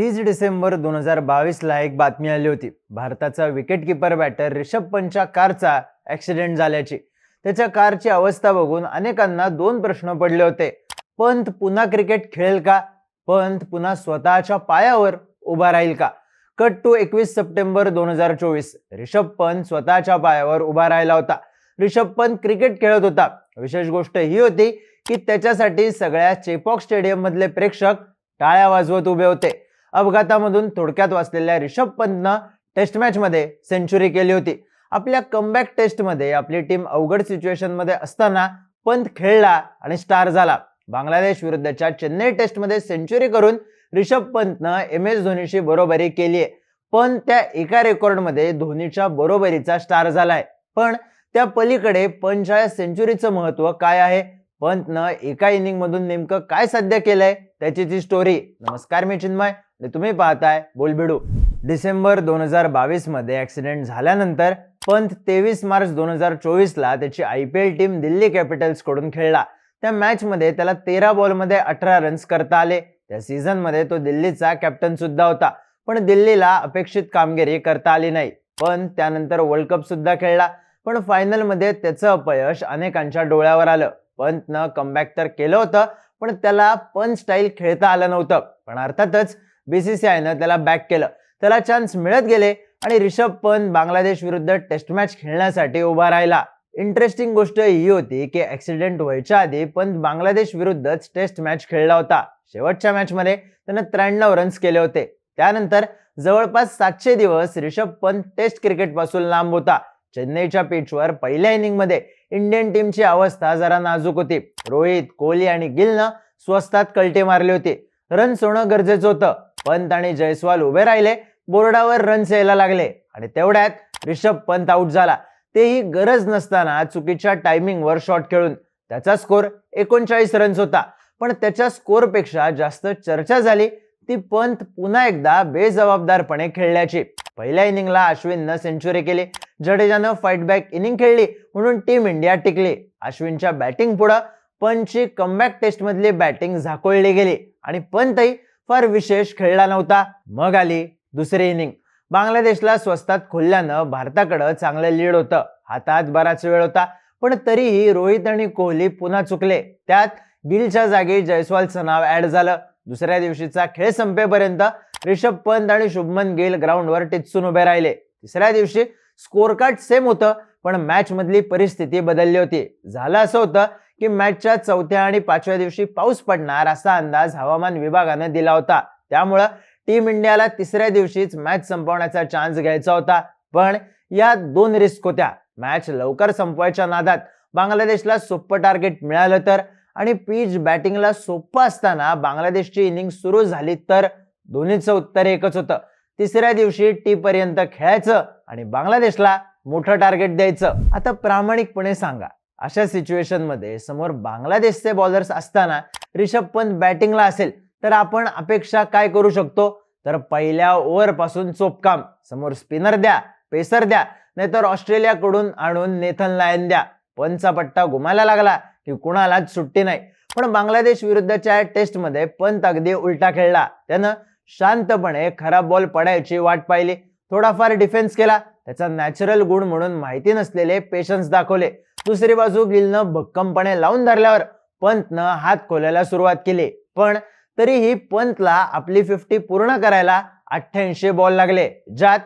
तीस डिसेंबर दोन हजार बावीसला एक बातमी आली होती. भारताचा विकेटकीपर बॅटर रिषभ पंतच्या कारचा ॲक्सिडेंट झाल्याची. त्याच्या कारची अवस्था बघून अनेकांना दोन प्रश्न पडले होते. पंत पुन्हा क्रिकेट खेळेल का? पंत पुन्हा स्वतःच्या पायावर उभा राहील का? कट टू एकवीस सप्टेंबर दोन हजार चोवीस. रिषभ पंत स्वतःच्या पायावर उभा राहिला होता. रिषभ पंत क्रिकेट खेळत होता. विशेष गोष्ट ही होती की त्याच्यासाठी सगळ्या चेपॉक स्टेडियम मधले प्रेक्षक टाळ्या वाजवत उभे होते. अपघातामधून थोडक्यात वाचलेल्या रिषभ पंतनं टेस्ट मॅचमध्ये सेंचुरी केली होती. आपल्या कमबॅक टेस्टमध्ये आपली टीम अवघड सिच्युएशनमध्ये असताना पंत खेळला आणि स्टार झाला. बांगलादेश विरुद्धच्या चेन्नई टेस्टमध्ये सेंचुरी करून रिषभ पंतनं एम एस धोनीशी बरोबरी केली आहे पण त्या एका रेकॉर्डमध्ये धोनीच्या बरोबरीचा स्टार झालाय. पण त्या पलीकडे पंचच्या या सेंचुरीचं महत्त्व काय आहे? पंतनं एका इनिंगमधून नेमकं काय साध्य केलंय? त्याची ती स्टोरी नमस्कार मी चिन्मय. तुम्ही पाहताय बोलबिडू. डिसेंबर दोन हजार बावीसमध्ये ॲक्सिडेंट झाल्यानंतर पंत तेवीस मार्च दोन हजार चोवीसला त्याची I P L team Delhi कॅपिटल्सकडून खेळला. त्या मॅचमध्ये त्याला तेरा बॉलमध्ये अठरा रन्स करता आले. त्या सीझनमध्ये तो दिल्लीचा कॅप्टन सुद्धा होता. पण दिल्लीला अपेक्षित कामगिरी करता आली नाही. पण त्यानंतर वर्ल्ड कप सुद्धा खेळला. पण फायनलमध्ये त्याचं अपयश अनेकांच्या डोळ्यावर आलं. पंतनं कमबॅक तर केलं होतं पण त्याला पंच स्टाईल खेळता आलं नव्हतं. पण अर्थातच बीसीसीआयनं त्याला बॅक केलं. त्याला चान्स मिळत गेले आणि रिषभ पंत बांगलादेश विरुद्ध टेस्ट मॅच खेळण्यासाठी उभा राहिला. इंटरेस्टिंग गोष्ट ही होती की ऍक्सिडेंट व्हायच्या आधी पंत बांगलादेश विरुद्धच टेस्ट मॅच खेळला होता. शेवटच्या मॅचमध्ये त्यानं त्र्याण्णव रन्स केले होते. त्यानंतर जवळपास सातशे दिवस रिषभ पंत टेस्ट क्रिकेटपासून लांब होता. चेन्नईच्या पिचवर पहिल्या इनिंगमध्ये इंडियन टीमची अवस्था जरा नाजूक होती. रोहित कोहली आणि गिलनं स्वस्तात कलटे मारली होती. रन्स होणं गरजेचं होतं. पंत आणि जयस्वाल उभे राहिले. बोर्डावर रन्स यायला लागले. आणि तेवढ्यात रिषभ पंत आउट झाला. तेही गरज नसताना चुकीच्या टायमिंगवर शॉट खेळून त्याचा स्कोर एकोणचाळीस रन्स होता. पण त्याच्या स्कोरपेक्षा जास्त चर्चा झाली. ती पंत पुन्हा एकदा बेजबाबदारपणे खेळल्याची. पहिल्या इनिंगला अश्विननं सेंचुरी केली. जडेजानं फाईटबॅक इनिंग खेळली. म्हणून टीम इंडिया टिकली. अश्विनच्या बॅटिंग पुढं पंतची कमबॅक टेस्टमधली बॅटिंग झाकोळली गेली. आणि पंतही फार विशेष खेळला नव्हता. मग आली दुसरी इनिंग बांगलादेशला स्वस्तात खोलल्यानं भारताकडं चांगलं लीड होतं. हातात बराच वेळ होता पण तरीही रोहित आणि कोहली पुन्हा चुकले. त्यात गिलच्या जागी जयस्वालचं नाव ऍड झालं. दुसऱ्या दिवशीचा खेळ संपेपर्यंत रिषभ पंत आणि शुभमन गिल ग्राउंडवर टिचून उभे राहिले. तिसऱ्या दिवशी स्कोअर कार्ड सेम होतं पण मॅच मधली परिस्थिती बदलली होती. झालं असं होतं की मॅचच्या चौथ्या आणि पाचव्या दिवशी पाऊस पडणार असा अंदाज हवामान विभागानं दिला होता. त्यामुळं टीम इंडियाला तिसऱ्या दिवशीच मॅच संपवण्याचा चान्स घ्यायचा होता. पण या दोन रिस्क होत्या. मॅच लवकर संपवायच्या नादात बांगलादेशला सोपं टार्गेट मिळालं तर आणि पीच बॅटिंगला सोपं असताना बांगलादेशची इनिंग सुरू झाली तर दोन्हीचं उत्तर एकच होतं. तिसऱ्या दिवशी टी पर्यंत खेळायचं आणि बांगलादेशला मोठं टार्गेट द्यायचं. आता प्रामाणिकपणे सांगा. अशा सिच्युएशनमध्ये समोर बांगलादेशचे बॉलर्स असताना रिषभ पंत बॅटिंगला असेल तर आपण अपेक्षा काय करू शकतो? तर पहिल्या ओव्हरपासून चोपकाम समोर स्पिनर द्या पेसर द्या नाहीतर ऑस्ट्रेलियाकडून आणून नेथन लायन द्या. पंतचा पट्टा घुमायला लागला की कुणालाच सुट्टी नाही. पण बांगलादेश विरुद्धच्या टेस्टमध्ये पंत अगदी उलटा खेळला. त्यानं शांतपणे खराब बॉल पडायची वाट पाहिली. थोडाफार डिफेन्स केला. त्याचा नॅचरल गुण म्हणून माहिती नसलेले पेशन्स दाखवले. दुसरी बाजू गिलनं भक्कमपणे लावून धरल्यावर पंतनं हात खोलायला सुरुवात केली. पण तरीही पंतला आपली फिफ्टी पूर्ण करायला अठ्ठ्याऐंशी बॉल लागले. ज्यात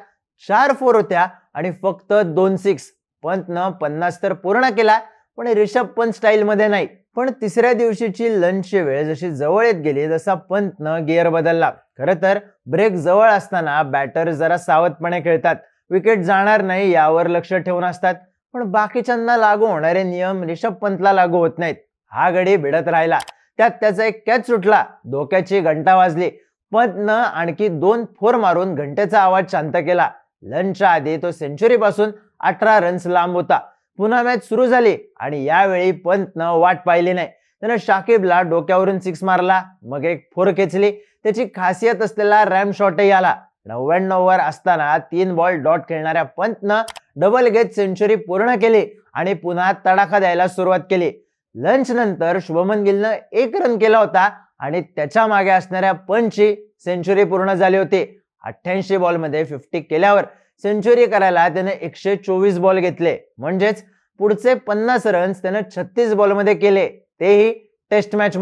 चार फोर होत्या आणि फक्त दोन सिक्स पंतनं पन्नास तर पूर्ण केला पण रिषभ पंत स्टाईलमध्ये नाही. पण तिसऱ्या दिवशीची लंचची वेळ जशी जवळ येत गेली तसा पंतनं गिअर बदलला. खरं तर ब्रेक जवळ असताना बॅटर जरा सावधपणे खेळतात. विकेट जाणार नाही यावर लक्ष ठेवून असतात. पण बाकीच्यांना लागू होणारे नियम रिषभ पंतला लागू होत नाहीत. हा गडी भिडत राहिला. त्यात त्याचा एक कॅच सुटला. धोक्याची घंटा वाजली. पंतनं आणखी दोन फोर मारून घंटेचा आवाज शांत केला. लंचच्या आधी तो सेंचुरी पासून अठरा रन्स लांब होता. पुन्हा मॅच सुरू झाली आणि यावेळी पंतनं वाट पाहिली नाही. त्यानं शाकिबला डोक्यावरून सिक्स मारला. मग एक फोर खेचली. त्याची खासियत असलेला रॅम शॉटही आला. नव्याण्णववर असताना तीन बॉल डॉट खेळणाऱ्या पंतनं डबल गेट सेंचुरी पूर्ण केली आणि पुन्हा तडाखा द्यायला सुरुवात केली. लंच नंतर शुभमन गिलनं एक रन केला होता आणि त्याच्यामागे असणाऱ्या पंचची सेंचुरी पूर्ण झाली होती. अठ्ठ्याऐंशी बॉलमध्ये फिफ्टी केल्यावर सेंचुरी करायला त्याने एकशे चोवीस बॉल घेतले. म्हणजेच पुढचे पन्नास रन्स त्यानं छत्तीस बॉलमध्ये केले. तेही टेस्ट मॅच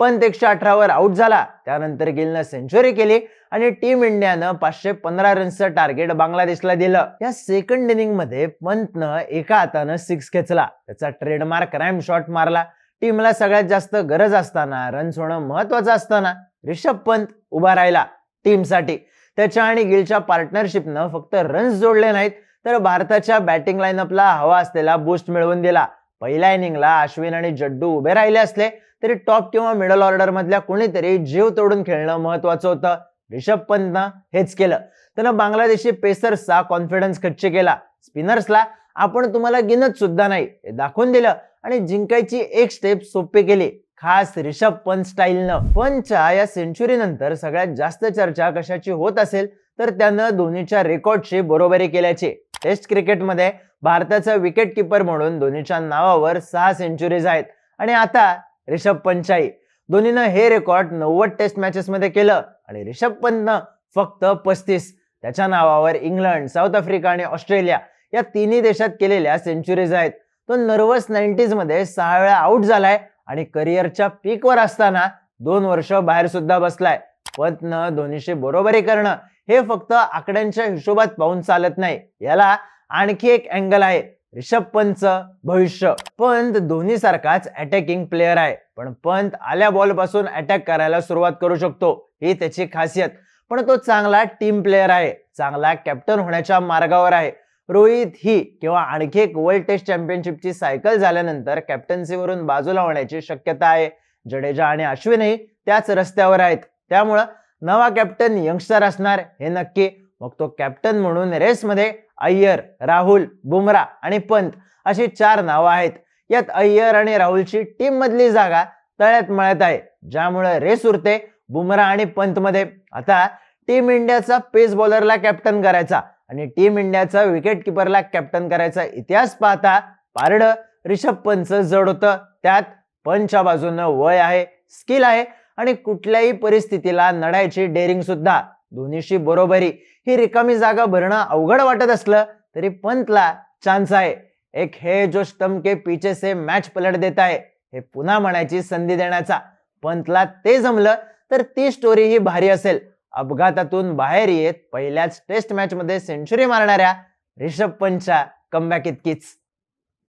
पण पंत एकशे अठरावर आउट झाला. त्यानंतर गिलनं सेंचुरी केली आणि टीम इंडियानं पाचशे पंधरा रन्सचं टार्गेट बांगलादेशला दिलं. या सेकंड इनिंगमध्ये पंतनं एका हातानं सिक्स खेचला. त्याचा ट्रेडमार्क रॅम शॉट मारला. टीमला सगळ्यात जास्त गरज असताना रन्स होणं महत्वाचं असताना रिषभ पंत उभा राहिला टीमसाठी त्याच्या आणि गिलच्या पार्टनरशिपनं फक्त रन्स जोडले नाहीत तर भारताच्या बॅटिंग लाईनअपला हवा असलेला बूस्ट मिळवून दिला. पहिल्या इनिंगला अश्विन आणि जड्डू उभे राहिले असले तरी टॉप किंवा मिडल ऑर्डर मधल्या कोणीतरी जीव तोडून खेळणं महत्वाचं होतं. रिषभ पंतनं हेच केलं. त्यानं बांगलादेशी पेसर्सचा कॉन्फिडन्स खच्च केला. स्पिनर्सला आपण तुम्हाला गिनत सुद्धा नाही हे दाखवून दिलं आणि जिंकायची एक स्टेप सोपी केली. खास रिषभ पंत स्टाईलनं. पंतच्या या सेंचुरी नंतर सगळ्यात जास्त चर्चा कशाची होत असेल तर त्यानं धोनीच्या रेकॉर्डची बरोबरी केल्याची. टेस्ट क्रिकेटमध्ये भारताचा विकेट किपर म्हणून धोनीच्या नावावर सहा सेंचुरीज आहेत. आणि आता रिषभ पंचाई धोनीनं हे रेकॉर्ड नव्वद टेस्ट मॅचेस मध्ये केलं. आणि रिषभ पंतनं फक्त पस्तीस. त्याच्या नावावर इंग्लंड साऊथ आफ्रिका आणि ऑस्ट्रेलिया या तिन्ही देशात केलेल्या सेंचुरीज आहेत. तो नर्वस नाईन्टीजमध्ये सहा वेळा आउट झालाय आणि करिअरच्या पीकवर असताना दोन वर्ष बाहेर सुद्धा बसलाय. पंतनं धोनीशी बरोबरी करणं हे फक्त आकड्यांच्या हिशोबात पाहून चालत नाही. याला आणखी एक अँगल आहे. रिषभ पंतचं भविष्य. पंत धोनी सारखाच अटॅकिंग प्लेअर आहे. पण पंत आल्या बॉलपासून अटॅक करायला सुरुवात करू शकतो. ही त्याची खासियत. पण तो चांगला टीम प्लेअर आहे. चांगला कॅप्टन होण्याच्या मार्गावर आहे. रोहित ही किंवा आणखी एक वर्ल्ड टेस्ट चॅम्पियनशिपची सायकल झाल्यानंतर कॅप्टन्सीवरून बाजूला होण्याची शक्यता आहे. जडेजा आणि अश्विनही त्याच रस्त्यावर आहेत. त्यामुळं नवा कॅप्टन यंगस्टर असणार हे नक्की. मग तो कॅप्टन म्हणून रेसमध्ये अय्यर राहुल बुमरा आणि पंत अशी चार नावं आहेत. यात अय्यर आणि राहुलची टीम मधली जागा तळ्यात मळत आहे ज्यामुळे रेस उरते बुमरा आणि पंत मध्ये आता टीम इंडियाचा पेस बॉलरला कॅप्टन करायचा आणि टीम इंडियाचा विकेट किपरला कॅप्टन करायचा इतिहास पाहता पारड रिषभ पंतचं जड होतं. त्यात पंचच्या बाजूनं वय आहे स्किल आहे आणि कुठल्याही परिस्थितीला लढायची डेअरिंग सुद्धा दोन्हीशी बरोबरी. ही रिकामी जागा भरणं अवघड वाटत असलं तरी पंतला चान्स आहे. एक हे जो स्टम्प के पीछे से मॅच पलट देत आहे हे पुन्हा म्हणायची संधी देण्याचा. पंतला ते जमलं तर ती स्टोरी ही भारी असेल. अपघातातून बाहेर येत पहिल्याच टेस्ट मॅच मध्ये सेंचुरी मारणाऱ्या रिषभ पंतच्या कमबॅक इतकीच.